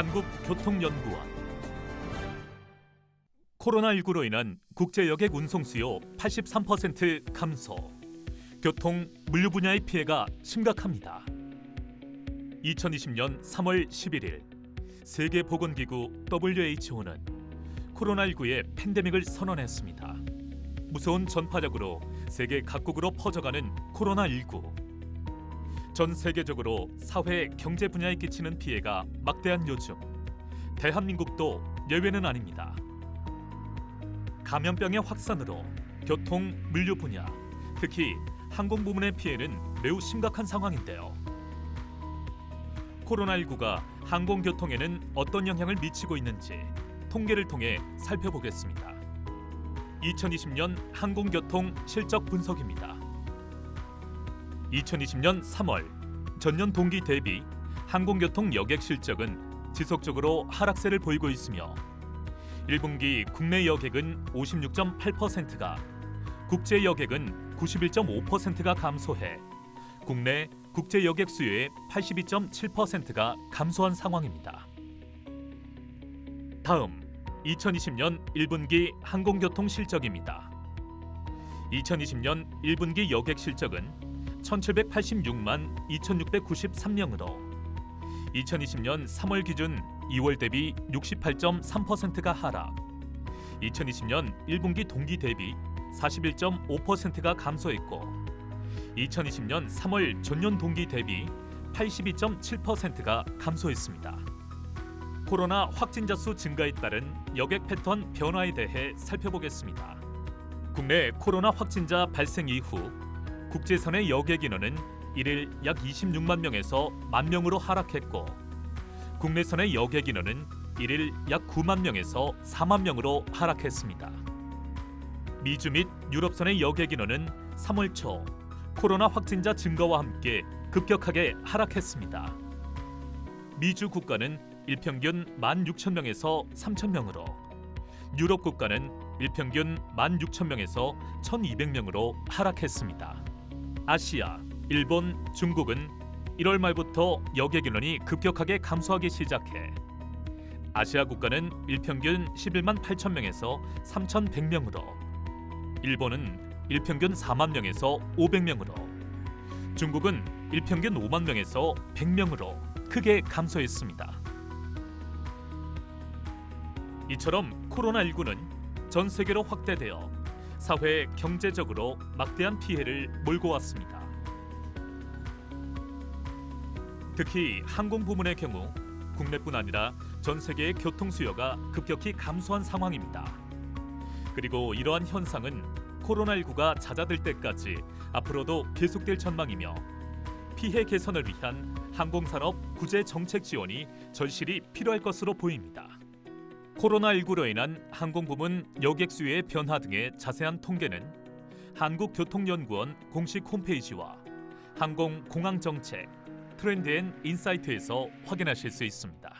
한국교통연구원 코로나19로 인한 국제 여객 운송 수요 83% 감소. 교통 물류 분야의 피해가 심각합니다. 2020년 3월 11일 세계 보건기구 WHO는 코로나19의 팬데믹을 선언했습니다. 무서운 전파력으로 세계 각국으로 퍼져가는 코로나19. 전 세계적으로 사회 경제 분야에 끼치는 피해가 막대한 요즘 대한민국도 예외는 아닙니다. 감염병의 확산으로 교통, 물류 분야, 특히 항공 부문의 피해는 매우 심각한 상황인데요. 코로나19가 항공 교통에는 어떤 영향을 미치고 있는지 통계를 통해 살펴보겠습니다. 2020년 항공교통 실적 분석입니다. 2020년 3월 전년 동기 대비 항공교통 여객 실적은 지속적으로 하락세를 보이고 있으며 1분기 국내 여객은 56.8%가 국제 여객은 91.5%가 감소해 국내 국제 여객 수요의 82.7%가 감소한 상황입니다. 다음 2020년 1분기 항공교통 실적입니다. 2020년 1분기 여객 실적은 1786만 2693명으로 2020년 3월 기준 2월 대비 68.3%가 하락. 2020년 1분기 동기 대비 41.5%가 감소했고 2020년 3월 전년 동기 대비 82.7%가 감소했습니다. 코로나 확진자 수 증가에 따른 여객 패턴 변화에 대해 살펴보겠습니다. 국내 코로나 확진자 발생 이후 국제선의 여객 인원은 일일 약 26만 명에서 만 명으로 하락했고 국내선의 여객 인원은 일일 약 9만 명에서 4만 명으로 하락했습니다. 미주 및 유럽선의 여객 인원은 3월 초 코로나 확진자 증가와 함께 급격하게 하락했습니다. 미주 국가는 일평균 16,000명에서 3,000명으로 유럽 국가는 일평균 16,000명에서 1,200명으로 하락했습니다. 아시아, 일본, 중국은 1월 말부터 여객 인원이 급격하게 감소하기 시작해 아시아 국가는 일평균 11만 8천 명에서 3,100명으로 일본은 일평균 4만 명에서 500명으로 중국은 일평균 5만 명에서 100명으로 크게 감소했습니다. 이처럼 코로나19는 전 세계로 확대되어 사회 경제적으로 막대한 피해를 몰고 왔습니다. 특히 항공 부문의 경우 국내뿐 아니라 전 세계의 교통 수요가 급격히 감소한 상황입니다. 그리고 이러한 현상은 코로나19가 잦아들 때까지 앞으로도 계속될 전망이며 피해 개선을 위한 항공산업 구제 정책 지원이 절실히 필요할 것으로 보입니다. 코로나19로 인한 항공 부문 여객 수요의 변화 등의 자세한 통계는 한국교통연구원 공식 홈페이지와 항공공항정책 트렌드앤 인사이트에서 확인하실 수 있습니다.